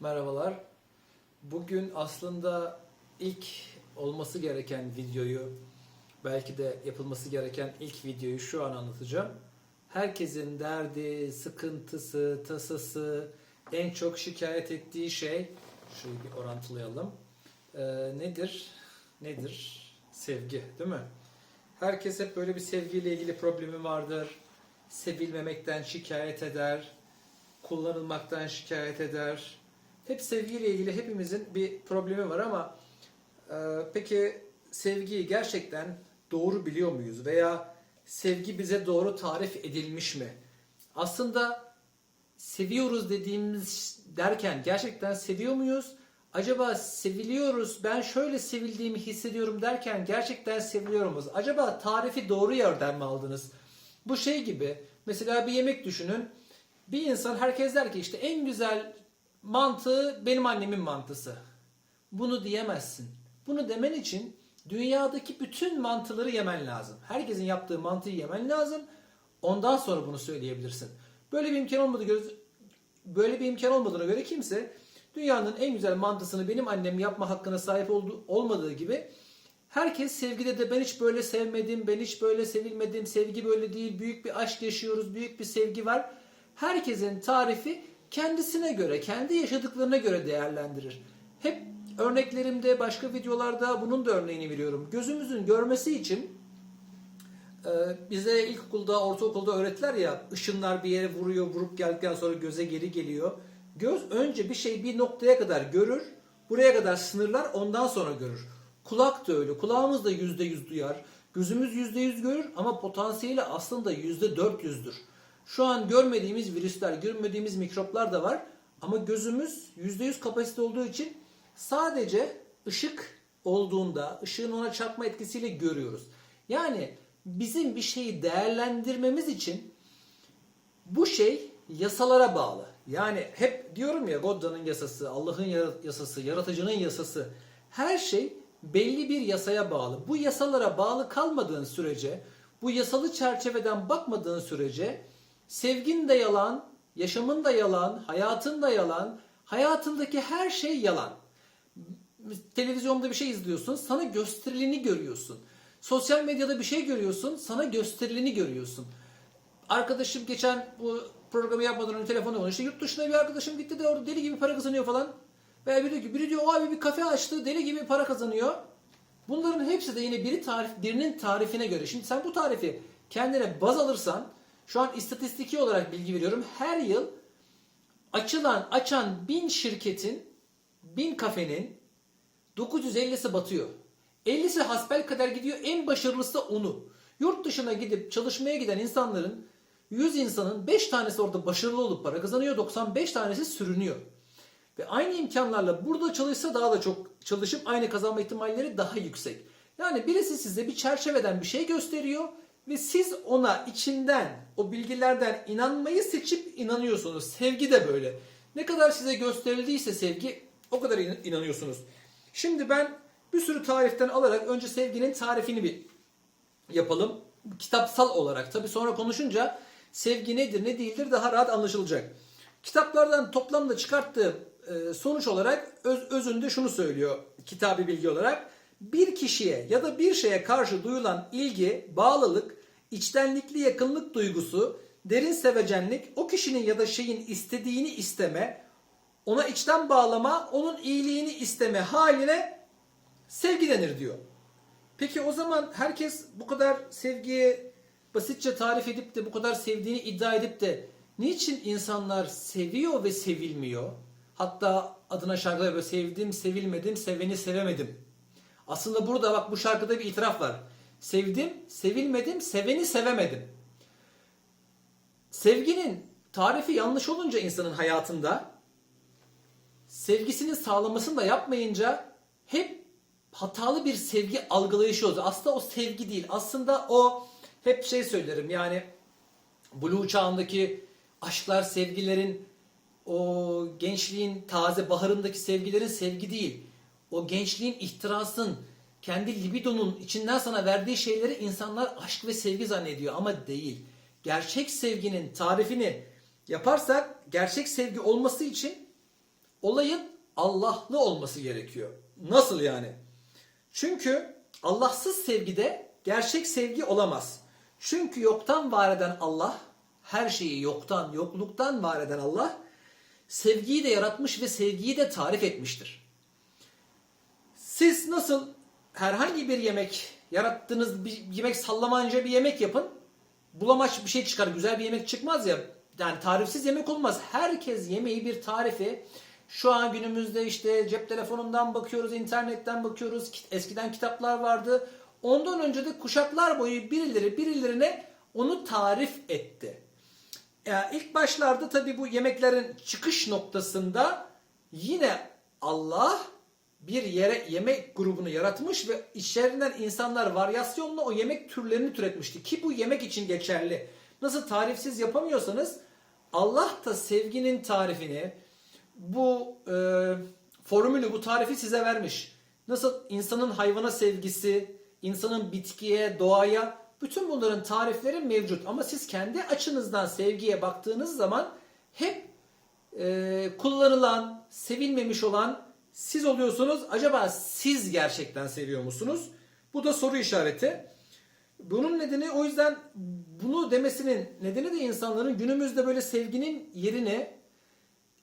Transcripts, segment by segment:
Merhabalar. Bugün aslında ilk olması gereken videoyu, belki de yapılması gereken ilk videoyu şu an anlatacağım. Herkesin derdi, sıkıntısı, tasası, en çok şikayet ettiği şey, şöyle bir orantılayalım. Ee, nedir? Nedir? Sevgi, değil mi? Herkes hep böyle bir sevgiyle ilgili problemi vardır. Sevilmemekten şikayet eder. Kullanılmaktan şikayet eder. Hep sevgiyle ilgili hepimizin bir problemi var ama e, peki sevgiyi gerçekten doğru biliyor muyuz? Veya sevgi bize doğru tarif edilmiş mi? Aslında seviyoruz dediğimiz derken gerçekten seviyor muyuz? Acaba seviliyoruz, ben şöyle sevildiğimi hissediyorum derken gerçekten seviliyor muyuz? Acaba tarifi doğru yerden mi aldınız? Bu şey gibi, mesela bir yemek düşünün. Bir insan herkes der ki işte en güzel mantığı benim annemin mantısı. Bunu diyemezsin. Bunu demen için dünyadaki bütün mantıları yemen lazım. Herkesin yaptığı mantığı yemen lazım. Ondan sonra bunu söyleyebilirsin. Böyle bir imkan olmadığı göre, böyle bir imkan olmadığına göre kimse dünyanın en güzel mantısını benim annem yapma hakkına sahip oldu, olmadığı gibi herkes sevgide de ben hiç böyle sevmedim, ben hiç böyle sevilmedim, sevgi böyle değil, büyük bir aşk yaşıyoruz, büyük bir sevgi var. Herkesin tarifi kendisine göre, kendi yaşadıklarına göre değerlendirir. Hep örneklerimde, başka videolarda bunun da örneğini veriyorum. Gözümüzün görmesi için e, bize ilkokulda, ortaokulda öğrettiler ya ışınlar bir yere vuruyor, vurup geldikten sonra göze geri geliyor. Göz önce bir şey bir noktaya kadar görür, buraya kadar sınırlar, ondan sonra görür. Kulak da öyle. Kulağımız da yüzde yüz duyar. Gözümüz yüzde yüz görür ama potansiyeli aslında yüzde dört yüzdür. Şu an görmediğimiz virüsler, görmediğimiz mikroplar da var. Ama gözümüz %100 kapasite olduğu için sadece ışık olduğunda, ışığın ona çarpma etkisiyle görüyoruz. Yani bizim bir şeyi değerlendirmemiz için bu şey yasalara bağlı. Yani hep diyorum ya God'danın yasası, Allah'ın yasası, yaratıcının yasası. Her şey belli bir yasaya bağlı. Bu yasalara bağlı kalmadığın sürece, bu yasalı çerçeveden bakmadığın sürece Sevgin de yalan, yaşamın da yalan, hayatın da yalan, hayatındaki her şey yalan. Televizyonda bir şey izliyorsun, sana gösterileni görüyorsun. Sosyal medyada bir şey görüyorsun, sana gösterileni görüyorsun. Arkadaşım geçen bu programı yapmadan önce telefonla konuştu. Yurt dışına bir arkadaşım gitti de orada deli gibi para kazanıyor falan. Veya biri diyor ki, biri diyor o abi bir kafe açtı, deli gibi para kazanıyor. Bunların hepsi de yine biri tarif, birinin tarifine göre. Şimdi sen bu tarifi kendine baz alırsan şu an istatistiki olarak bilgi veriyorum. Her yıl açılan, açan bin şirketin, bin kafenin 950'si batıyor. 50'si hasbel kadar gidiyor. En başarılısı onu. Yurt dışına gidip çalışmaya giden insanların 100 insanın 5 tanesi orada başarılı olup para kazanıyor. 95 tanesi sürünüyor. Ve aynı imkanlarla burada çalışsa daha da çok çalışıp aynı kazanma ihtimalleri daha yüksek. Yani birisi size bir çerçeveden bir şey gösteriyor ve siz ona içinden o bilgilerden inanmayı seçip inanıyorsunuz. Sevgi de böyle. Ne kadar size gösterildiyse sevgi o kadar inanıyorsunuz. Şimdi ben bir sürü tariften alarak önce sevginin tarifini bir yapalım. Kitapsal olarak. Tabi sonra konuşunca sevgi nedir ne değildir daha rahat anlaşılacak. Kitaplardan toplamda çıkarttığı e, sonuç olarak öz, özünde şunu söylüyor kitabi bilgi olarak. Bir kişiye ya da bir şeye karşı duyulan ilgi, bağlılık, içtenlikli yakınlık duygusu, derin sevecenlik, o kişinin ya da şeyin istediğini isteme, ona içten bağlama, onun iyiliğini isteme haline sevgi denir diyor. Peki o zaman herkes bu kadar sevgiye basitçe tarif edip de bu kadar sevdiğini iddia edip de niçin insanlar seviyor ve sevilmiyor? Hatta adına şarkılar böyle sevdim, sevilmedim, seveni sevemedim. Aslında burada bak bu şarkıda bir itiraf var. Sevdim, sevilmedim, seveni sevemedim. Sevginin tarifi yanlış olunca insanın hayatında sevgisini sağlamasını da yapmayınca hep hatalı bir sevgi algılayışı oluyor. Aslında o sevgi değil. Aslında o hep şey söylerim yani Blue çağındaki aşklar, sevgilerin o gençliğin taze baharındaki sevgilerin sevgi değil. O gençliğin ihtirasın, kendi libidonun içinden sana verdiği şeyleri insanlar aşk ve sevgi zannediyor ama değil. Gerçek sevginin tarifini yaparsak gerçek sevgi olması için olayın Allah'lı olması gerekiyor. Nasıl yani? Çünkü Allahsız sevgide gerçek sevgi olamaz. Çünkü yoktan var eden Allah, her şeyi yoktan, yokluktan var eden Allah, sevgiyi de yaratmış ve sevgiyi de tarif etmiştir. Siz nasıl herhangi bir yemek yarattığınız bir yemek sallamanca bir yemek yapın. Bulamaç bir şey çıkar. Güzel bir yemek çıkmaz ya. Yani tarifsiz yemek olmaz. Herkes yemeği bir tarifi şu an günümüzde işte cep telefonundan bakıyoruz, internetten bakıyoruz. Eskiden kitaplar vardı. Ondan önce de kuşaklar boyu birileri birilerine onu tarif etti. Ya ilk başlarda tabii bu yemeklerin çıkış noktasında yine Allah bir yere yemek grubunu yaratmış ve içlerinden insanlar varyasyonla o yemek türlerini türetmişti. Ki bu yemek için geçerli. Nasıl tarifsiz yapamıyorsanız Allah da sevginin tarifini, bu e, formülü, bu tarifi size vermiş. Nasıl insanın hayvana sevgisi, insanın bitkiye, doğaya, bütün bunların tarifleri mevcut. Ama siz kendi açınızdan sevgiye baktığınız zaman hep e, kullanılan, sevilmemiş olan siz oluyorsunuz. Acaba siz gerçekten seviyor musunuz? Bu da soru işareti. Bunun nedeni o yüzden bunu demesinin nedeni de insanların günümüzde böyle sevginin yerine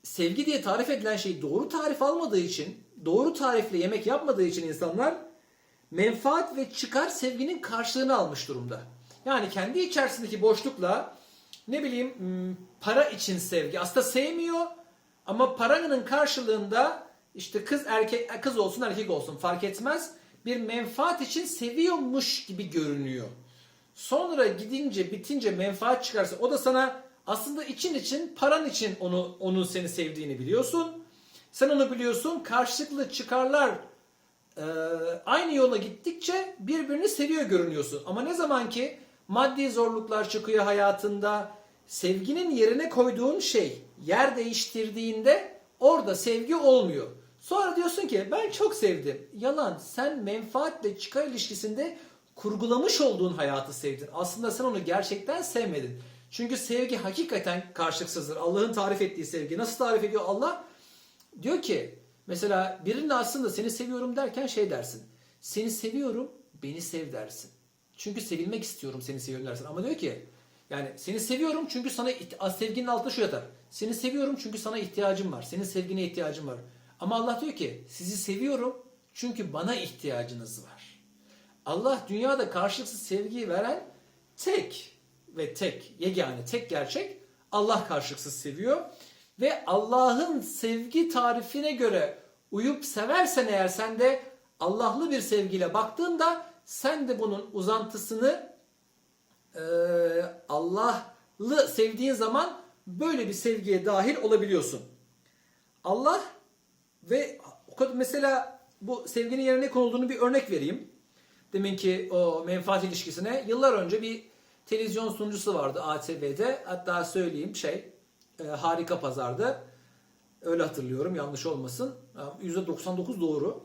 sevgi diye tarif edilen şeyi doğru tarif almadığı için, doğru tarifle yemek yapmadığı için insanlar menfaat ve çıkar sevginin karşılığını almış durumda. Yani kendi içerisindeki boşlukla ne bileyim hmm, para için sevgi. Aslında sevmiyor ama paranın karşılığında işte kız erkek kız olsun erkek olsun fark etmez bir menfaat için seviyormuş gibi görünüyor. Sonra gidince bitince menfaat çıkarsa o da sana aslında için için paran için onu onun seni sevdiğini biliyorsun. Sen onu biliyorsun. Karşılıklı çıkarlar e, aynı yola gittikçe birbirini seviyor görünüyorsun. Ama ne zaman ki maddi zorluklar çıkıyor hayatında, sevginin yerine koyduğun şey yer değiştirdiğinde orada sevgi olmuyor. Sonra diyorsun ki ben çok sevdim. Yalan. Sen menfaatle çıkar ilişkisinde kurgulamış olduğun hayatı sevdin. Aslında sen onu gerçekten sevmedin. Çünkü sevgi hakikaten karşılıksızdır. Allah'ın tarif ettiği sevgi. Nasıl tarif ediyor Allah? Diyor ki mesela birinin aslında seni seviyorum derken şey dersin. Seni seviyorum, beni sev dersin. Çünkü sevilmek istiyorum seni seviyorum dersin. Ama diyor ki yani seni seviyorum çünkü sana sevginin altında şu yatar. Seni seviyorum çünkü sana ihtiyacım var. Senin sevgine ihtiyacım var. Ama Allah diyor ki sizi seviyorum çünkü bana ihtiyacınız var. Allah dünyada karşılıksız sevgiyi veren tek ve tek, yegane tek gerçek Allah karşılıksız seviyor. Ve Allah'ın sevgi tarifine göre uyup seversen eğer sen de Allah'lı bir sevgiyle baktığında sen de bunun uzantısını e, Allah'lı sevdiğin zaman böyle bir sevgiye dahil olabiliyorsun. Allah ve mesela bu sevginin yerine ne konulduğunu bir örnek vereyim. Deminki o menfaat ilişkisine yıllar önce bir televizyon sunucusu vardı ATV'de. Hatta söyleyeyim şey e, harika pazardı. Öyle hatırlıyorum yanlış olmasın. %99 doğru.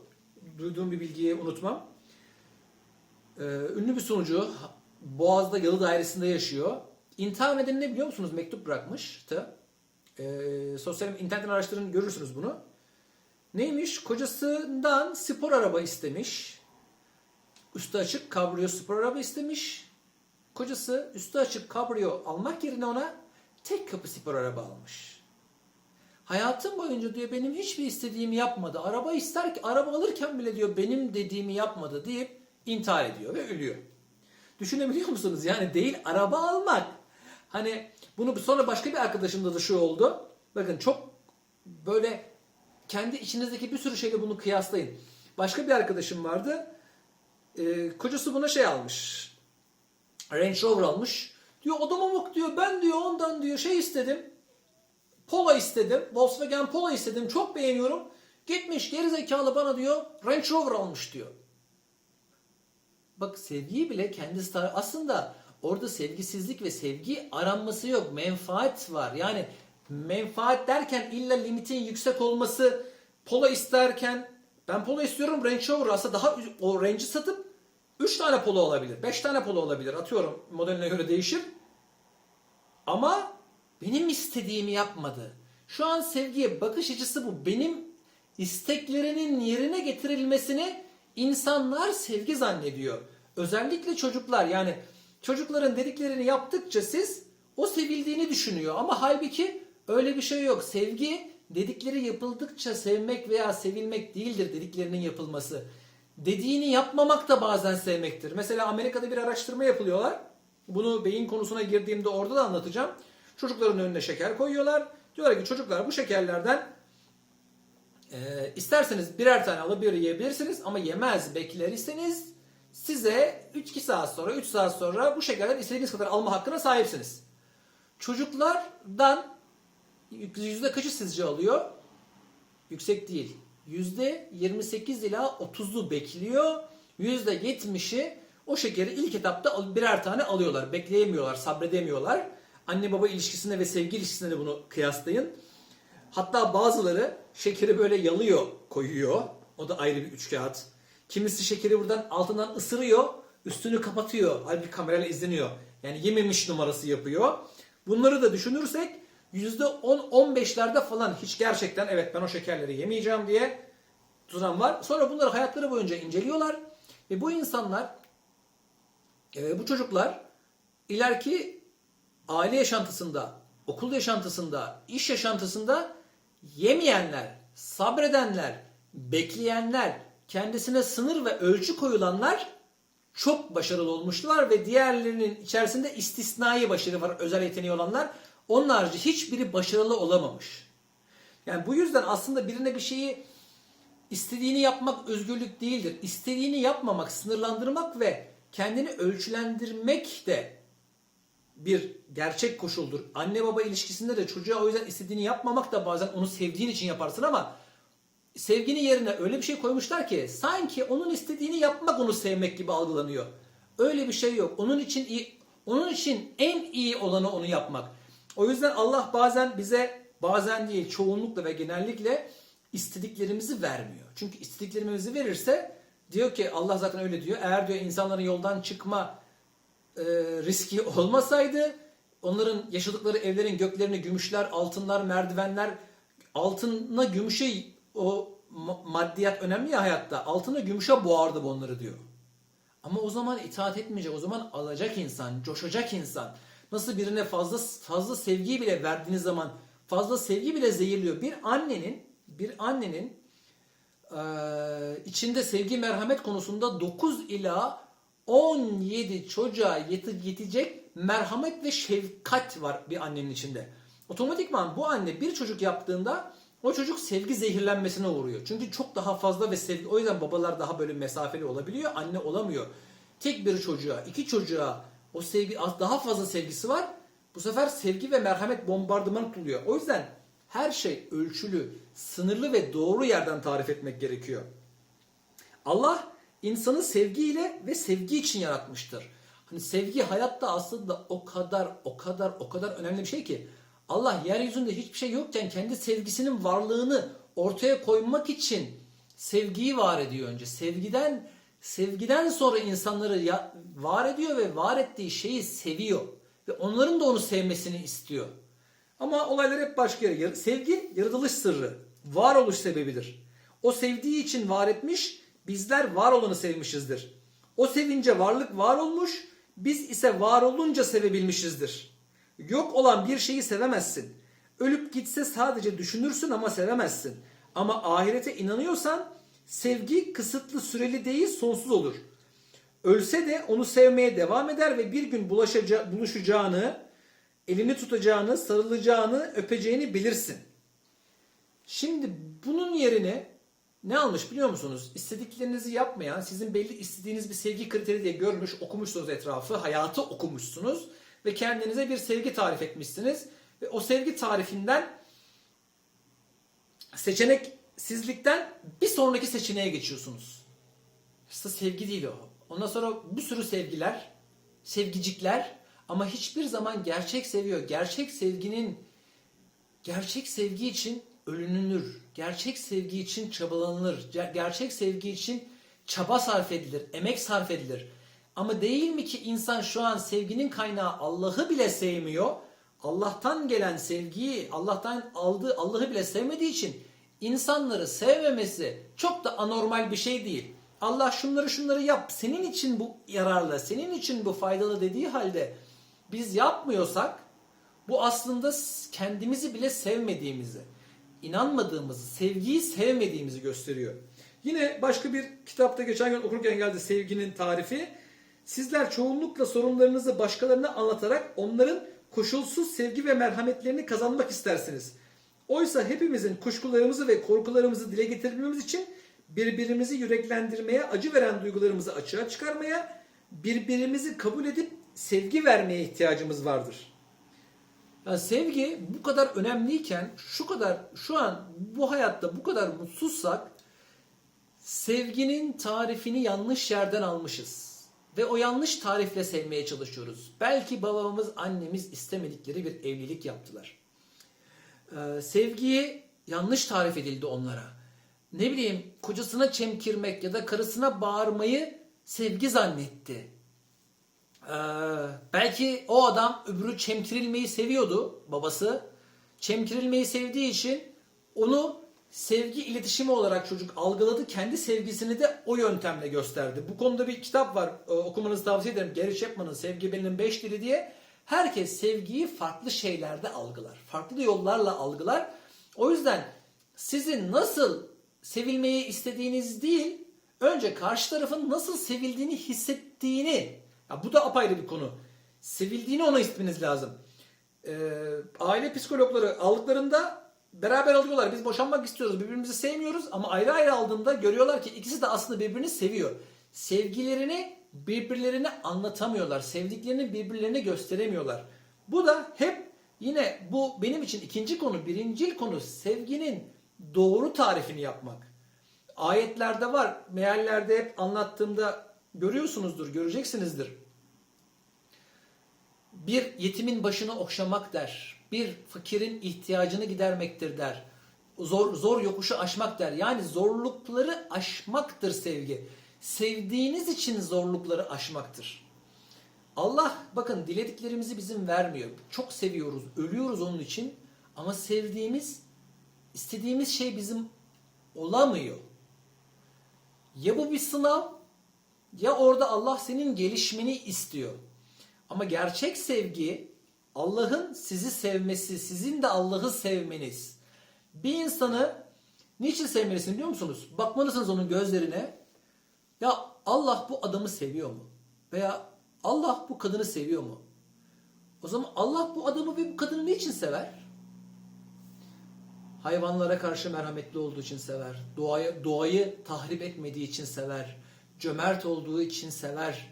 Duyduğum bir bilgiyi unutmam. E, ünlü bir sunucu Boğaz'da Yalı Dairesi'nde yaşıyor. İntihar nedeni ne biliyor musunuz? Mektup bırakmıştı. E, sosyal internetten araştırın görürsünüz bunu. Neymiş? Kocasından spor araba istemiş. Üstü açık kabrio spor araba istemiş. Kocası üstü açık kabrio almak yerine ona tek kapı spor araba almış. Hayatım boyunca diyor benim hiçbir istediğimi yapmadı. Araba ister ki araba alırken bile diyor benim dediğimi yapmadı deyip intihar ediyor ve ölüyor. Düşünebiliyor musunuz? Yani değil araba almak. Hani bunu sonra başka bir arkadaşımda da şu oldu. Bakın çok böyle kendi içinizdeki bir sürü şeyle bunu kıyaslayın. Başka bir arkadaşım vardı. Ee, kocası buna şey almış. Range Rover almış. Diyor odama bak diyor ben diyor ondan diyor şey istedim. Polo istedim. Volkswagen Polo istedim. Çok beğeniyorum. Gitmiş geri zekalı bana diyor Range Rover almış diyor. Bak sevgiyi bile kendisi aslında orada sevgisizlik ve sevgi aranması yok. Menfaat var. Yani menfaat derken illa limitin yüksek olması polo isterken ben polo istiyorum Range Rover aslında daha o Range'i satıp 3 tane polo olabilir. 5 tane polo olabilir. Atıyorum modeline göre değişir. Ama benim istediğimi yapmadı. Şu an sevgiye bakış açısı bu. Benim isteklerinin yerine getirilmesini insanlar sevgi zannediyor. Özellikle çocuklar yani çocukların dediklerini yaptıkça siz o sevildiğini düşünüyor. Ama halbuki öyle bir şey yok. Sevgi dedikleri yapıldıkça sevmek veya sevilmek değildir dediklerinin yapılması. Dediğini yapmamak da bazen sevmektir. Mesela Amerika'da bir araştırma yapılıyorlar. Bunu beyin konusuna girdiğimde orada da anlatacağım. Çocukların önüne şeker koyuyorlar. Diyorlar ki çocuklar bu şekerlerden e, isterseniz birer tane alıp bir yiyebilirsiniz ama yemez beklerseniz size 2 saat sonra 3 saat sonra bu şekerden istediğiniz kadar alma hakkına sahipsiniz. Çocuklardan yüzde kaçı sizce alıyor? Yüksek değil. Yüzde 28 ila 30'u bekliyor. Yüzde 70'i o şekeri ilk etapta birer tane alıyorlar. Bekleyemiyorlar, sabredemiyorlar. Anne baba ilişkisine ve sevgi ilişkisine de bunu kıyaslayın. Hatta bazıları şekeri böyle yalıyor, koyuyor. O da ayrı bir üç kağıt. Kimisi şekeri buradan altından ısırıyor, üstünü kapatıyor. Halbuki kamerayla izleniyor. Yani yememiş numarası yapıyor. Bunları da düşünürsek %10-15'lerde falan hiç gerçekten evet ben o şekerleri yemeyeceğim diye duran var. Sonra bunları hayatları boyunca inceliyorlar. Ve bu insanlar, e, bu çocuklar ileriki aile yaşantısında, okul yaşantısında, iş yaşantısında yemeyenler, sabredenler, bekleyenler, kendisine sınır ve ölçü koyulanlar çok başarılı olmuşlar ve diğerlerinin içerisinde istisnai başarı var, özel yeteneği olanlar. Onun harici hiçbiri başarılı olamamış. Yani bu yüzden aslında birine bir şeyi istediğini yapmak özgürlük değildir. İstediğini yapmamak, sınırlandırmak ve kendini ölçülendirmek de bir gerçek koşuldur. Anne baba ilişkisinde de çocuğa o yüzden istediğini yapmamak da bazen onu sevdiğin için yaparsın ama sevginin yerine öyle bir şey koymuşlar ki sanki onun istediğini yapmak onu sevmek gibi algılanıyor. Öyle bir şey yok. Onun için iyi, onun için en iyi olanı onu yapmak. O yüzden Allah bazen bize bazen değil çoğunlukla ve genellikle istediklerimizi vermiyor. Çünkü istediklerimizi verirse diyor ki Allah zaten öyle diyor. Eğer diyor insanların yoldan çıkma e, riski olmasaydı onların yaşadıkları evlerin göklerini gümüşler, altınlar, merdivenler altına gümüşe o ma- maddiyat önemli ya hayatta. Altına gümüşe boğardı onları diyor. Ama o zaman itaat etmeyecek. O zaman alacak insan, coşacak insan. Nasıl birine fazla fazla sevgi bile verdiğiniz zaman fazla sevgi bile zehirliyor. Bir annenin bir annenin eee, içinde sevgi merhamet konusunda 9 ila 17 çocuğa yeti- yetecek merhamet ve şefkat var bir annenin içinde. Otomatikman bu anne bir çocuk yaptığında o çocuk sevgi zehirlenmesine uğruyor. Çünkü çok daha fazla ve sevgi o yüzden babalar daha böyle mesafeli olabiliyor, anne olamıyor. Tek bir çocuğa, iki çocuğa o sevgi daha fazla sevgisi var. Bu sefer sevgi ve merhamet bombardıman tutuluyor. O yüzden her şey ölçülü, sınırlı ve doğru yerden tarif etmek gerekiyor. Allah insanı sevgiyle ve sevgi için yaratmıştır. Hani sevgi hayatta aslında o kadar o kadar o kadar önemli bir şey ki Allah yeryüzünde hiçbir şey yokken kendi sevgisinin varlığını ortaya koymak için sevgiyi var ediyor önce. Sevgiden sevgiden sonra insanları var ediyor ve var ettiği şeyi seviyor ve onların da onu sevmesini istiyor. Ama olaylar hep başka yere. Sevgi yaratılış sırrı, varoluş sebebidir. O sevdiği için var etmiş, bizler var olanı sevmişizdir. O sevince varlık var olmuş, biz ise var olunca sevebilmişizdir. Yok olan bir şeyi sevemezsin. Ölüp gitse sadece düşünürsün ama sevemezsin. Ama ahirete inanıyorsan sevgi kısıtlı süreli değil sonsuz olur. Ölse de onu sevmeye devam eder ve bir gün bulaşaca- buluşacağını, elini tutacağını, sarılacağını, öpeceğini bilirsin. Şimdi bunun yerine ne almış biliyor musunuz? İstediklerinizi yapmayan, sizin belli istediğiniz bir sevgi kriteri diye görmüş, okumuşsunuz etrafı, hayatı okumuşsunuz ve kendinize bir sevgi tarif etmişsiniz. Ve o sevgi tarifinden seçeneksizlikten bir sonraki seçeneğe geçiyorsunuz. İşte sevgi değil o. Ondan sonra bir sürü sevgiler, sevgicikler ama hiçbir zaman gerçek seviyor. Gerçek sevginin gerçek sevgi için ölünür. Gerçek sevgi için çabalanılır. Ger- Gerçek sevgi için çaba sarf edilir, emek sarf edilir. Ama değil mi ki insan şu an sevginin kaynağı Allah'ı bile sevmiyor Allah'tan gelen sevgiyi, Allah'tan aldığı Allah'ı bile sevmediği için insanları sevmemesi çok da anormal bir şey değil. Allah şunları şunları yap, senin için bu yararlı, senin için bu faydalı dediği halde biz yapmıyorsak bu aslında kendimizi bile sevmediğimizi, inanmadığımızı, sevgiyi sevmediğimizi gösteriyor. Yine başka bir kitapta geçen gün okurken geldi sevginin tarifi. Sizler çoğunlukla sorunlarınızı başkalarına anlatarak onların koşulsuz sevgi ve merhametlerini kazanmak istersiniz. Oysa hepimizin kuşkularımızı ve korkularımızı dile getirmemiz için birbirimizi yüreklendirmeye, acı veren duygularımızı açığa çıkarmaya, birbirimizi kabul edip sevgi vermeye ihtiyacımız vardır. Yani sevgi bu kadar önemliyken şu kadar şu an bu hayatta bu kadar mutsuzsak sevginin tarifini yanlış yerden almışız. Ve o yanlış tarifle sevmeye çalışıyoruz. Belki babamız, annemiz istemedikleri bir evlilik yaptılar. Ee, sevgiyi yanlış tarif edildi onlara. Ne bileyim kocasına çemkirmek ya da karısına bağırmayı sevgi zannetti. Ee, belki o adam öbürü çemkirilmeyi seviyordu babası. Çemkirilmeyi sevdiği için onu sevgi iletişimi olarak çocuk algıladı. Kendi sevgisini de o yöntemle gösterdi. Bu konuda bir kitap var. Ee, okumanızı tavsiye ederim. Gary Chapman'ın Sevgi Belinin 5 Dili diye. Herkes sevgiyi farklı şeylerde algılar. Farklı yollarla algılar. O yüzden sizin nasıl sevilmeyi istediğiniz değil, önce karşı tarafın nasıl sevildiğini hissettiğini, ya bu da apayrı bir konu. Sevildiğini ona hissetmeniz lazım. Ee, aile psikologları aldıklarında beraber alıyorlar. Biz boşanmak istiyoruz, birbirimizi sevmiyoruz ama ayrı ayrı aldığında görüyorlar ki ikisi de aslında birbirini seviyor. Sevgilerini birbirlerine anlatamıyorlar. Sevdiklerini birbirlerine gösteremiyorlar. Bu da hep yine bu benim için ikinci konu, birincil konu sevginin doğru tarifini yapmak. Ayetlerde var, meallerde hep anlattığımda görüyorsunuzdur, göreceksinizdir. Bir yetimin başını okşamak der. Bir fakirin ihtiyacını gidermektir der. Zor, zor yokuşu aşmak der. Yani zorlukları aşmaktır sevgi. Sevdiğiniz için zorlukları aşmaktır. Allah bakın dilediklerimizi bizim vermiyor. Çok seviyoruz, ölüyoruz onun için. Ama sevdiğimiz, istediğimiz şey bizim olamıyor. Ya bu bir sınav ya orada Allah senin gelişmeni istiyor. Ama gerçek sevgi Allah'ın sizi sevmesi, sizin de Allah'ı sevmeniz. Bir insanı niçin sevmelisin biliyor musunuz? Bakmalısınız onun gözlerine. Ya Allah bu adamı seviyor mu? Veya Allah bu kadını seviyor mu? O zaman Allah bu adamı ve bu kadını niçin sever? Hayvanlara karşı merhametli olduğu için sever. Doğayı, doğayı tahrip etmediği için sever. Cömert olduğu için sever.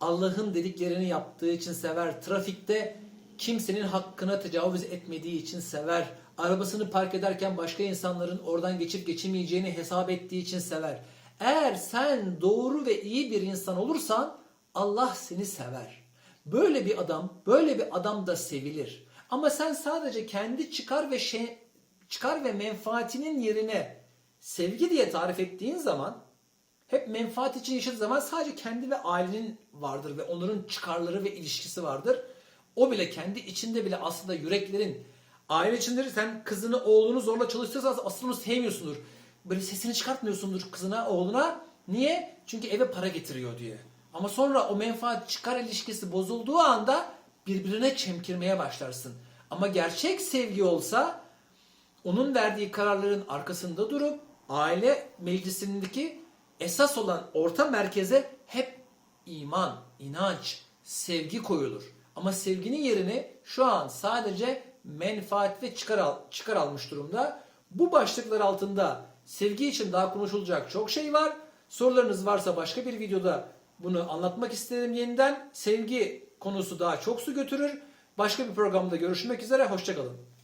Allah'ın dediklerini yaptığı için sever. Trafikte kimsenin hakkına tecavüz etmediği için sever. Arabasını park ederken başka insanların oradan geçip geçemeyeceğini hesap ettiği için sever. Eğer sen doğru ve iyi bir insan olursan Allah seni sever. Böyle bir adam, böyle bir adam da sevilir. Ama sen sadece kendi çıkar ve şey, çıkar ve menfaatinin yerine sevgi diye tarif ettiğin zaman hep menfaat için yaşadığı zaman sadece kendi ve ailenin vardır ve onların çıkarları ve ilişkisi vardır. O bile kendi içinde bile aslında yüreklerin aile içindir. Sen kızını oğlunu zorla çalıştırırsan aslında onu sevmiyorsundur. Böyle sesini çıkartmıyorsundur kızına oğluna. Niye? Çünkü eve para getiriyor diye. Ama sonra o menfaat çıkar ilişkisi bozulduğu anda birbirine çemkirmeye başlarsın. Ama gerçek sevgi olsa onun verdiği kararların arkasında durup aile meclisindeki esas olan orta merkeze hep iman, inanç, sevgi koyulur. Ama sevginin yerini şu an sadece menfaat ve çıkar, al, çıkar almış durumda. Bu başlıklar altında sevgi için daha konuşulacak çok şey var. Sorularınız varsa başka bir videoda bunu anlatmak isterim yeniden. Sevgi konusu daha çok su götürür. Başka bir programda görüşmek üzere. Hoşçakalın.